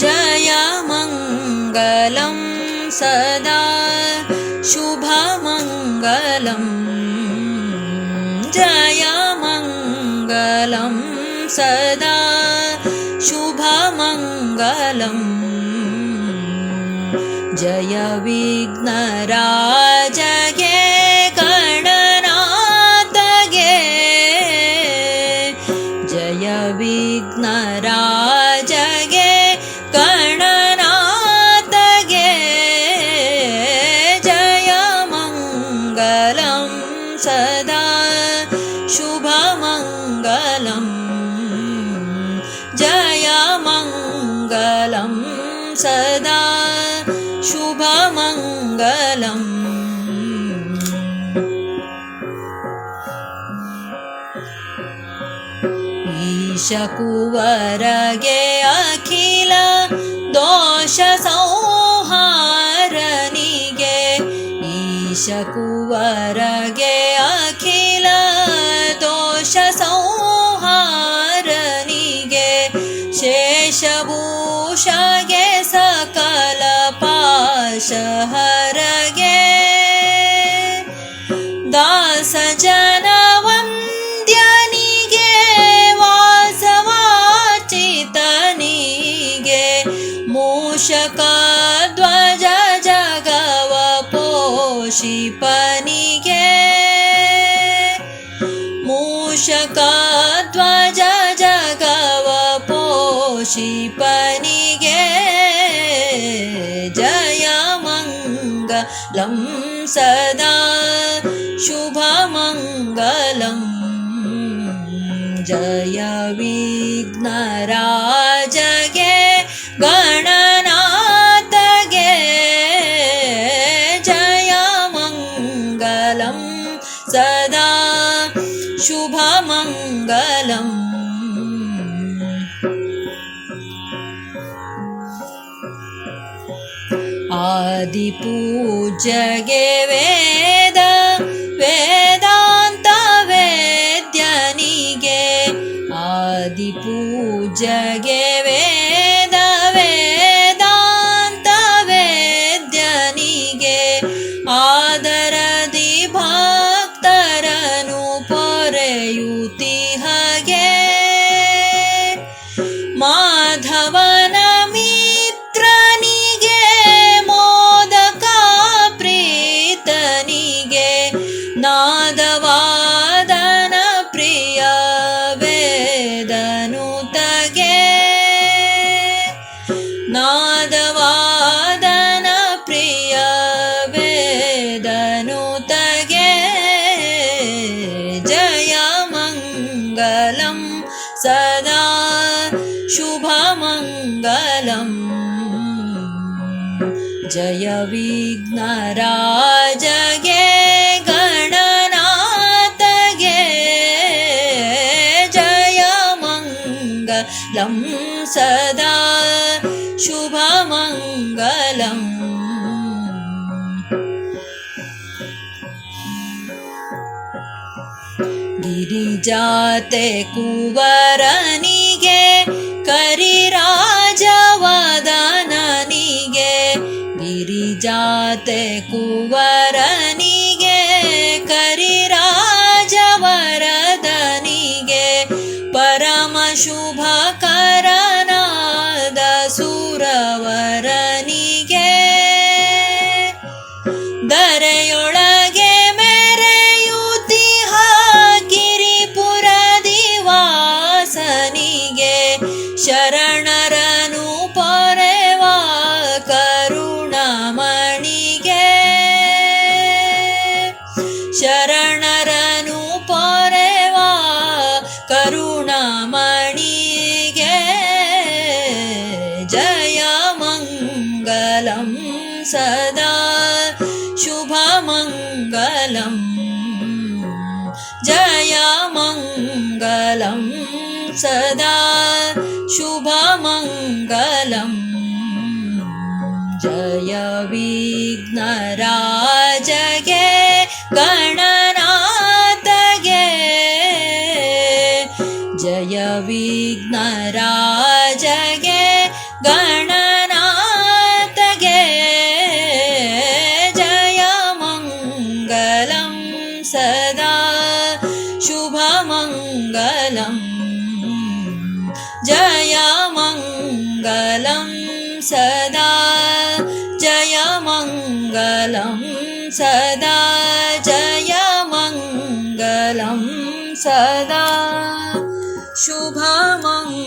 जय मङ्गलं सदा शुभमङ्गलम् जय मङ्गलं सदा शुभमङ्गलम् जय विघ्नराजगे विघ्नराजगे गणनाथगे जय मङ्गलं सदा शुभमङ्गलम् जय मङ्गलं सदा शुभमङ्गलम् ಶಕುವರಗೆ ಅಖಿಲ ದೋಷ ಸಂಹಾರನಿಗೆ ಈಶಕುವರಗೆ ಅಖಿಲ ದೋಷ ಸಂಹಾರನಿಗೆ ಶೇಷಭೂಷಗೆ ಸಕಲ ಪಾಶಹರಗೆ ದಾಸ ಜನ मूषकध्वज जगव पोषिपनिगे मूषकध्वज जगव पोषिपनिगे जय मङ्गलं सदा शुभमङ्गलम् जय विघ्नराजगे सदा शुभमङ्गलम् आदिपूजगे वेद वेदान्तवेद्यनिगे आदिपूजगे वेद वेदान्तवेद्यनिगे आदरदि जय विघ्नराजगे गणनातगे जयमङ्गलं सदा शुभमङ्गलम्। गिरिजाते कुवरनिगे करिराजवदननिगे। ಗಿರಿಜಾತೆ ಕುವರನಿಗೆ ಕರಿರಾಜವರದನಿಗೆ ಪರಮ ಶುಭಕರನಾದ ಸುರವರನಿಗೆ ಶರಣರನು ಪೊರೆವ ಕರುಣಮಣಿಗೆ ಜಯ ಮಂಗಲಂ ಸದಾ शुभमङ्गलम् जय मङ्गलं सदा शुभमङ्गलम् मङ्गलं सदा जय मङ्गलं सदा जय मङ्गलं सदा। शुभमङ्गलम्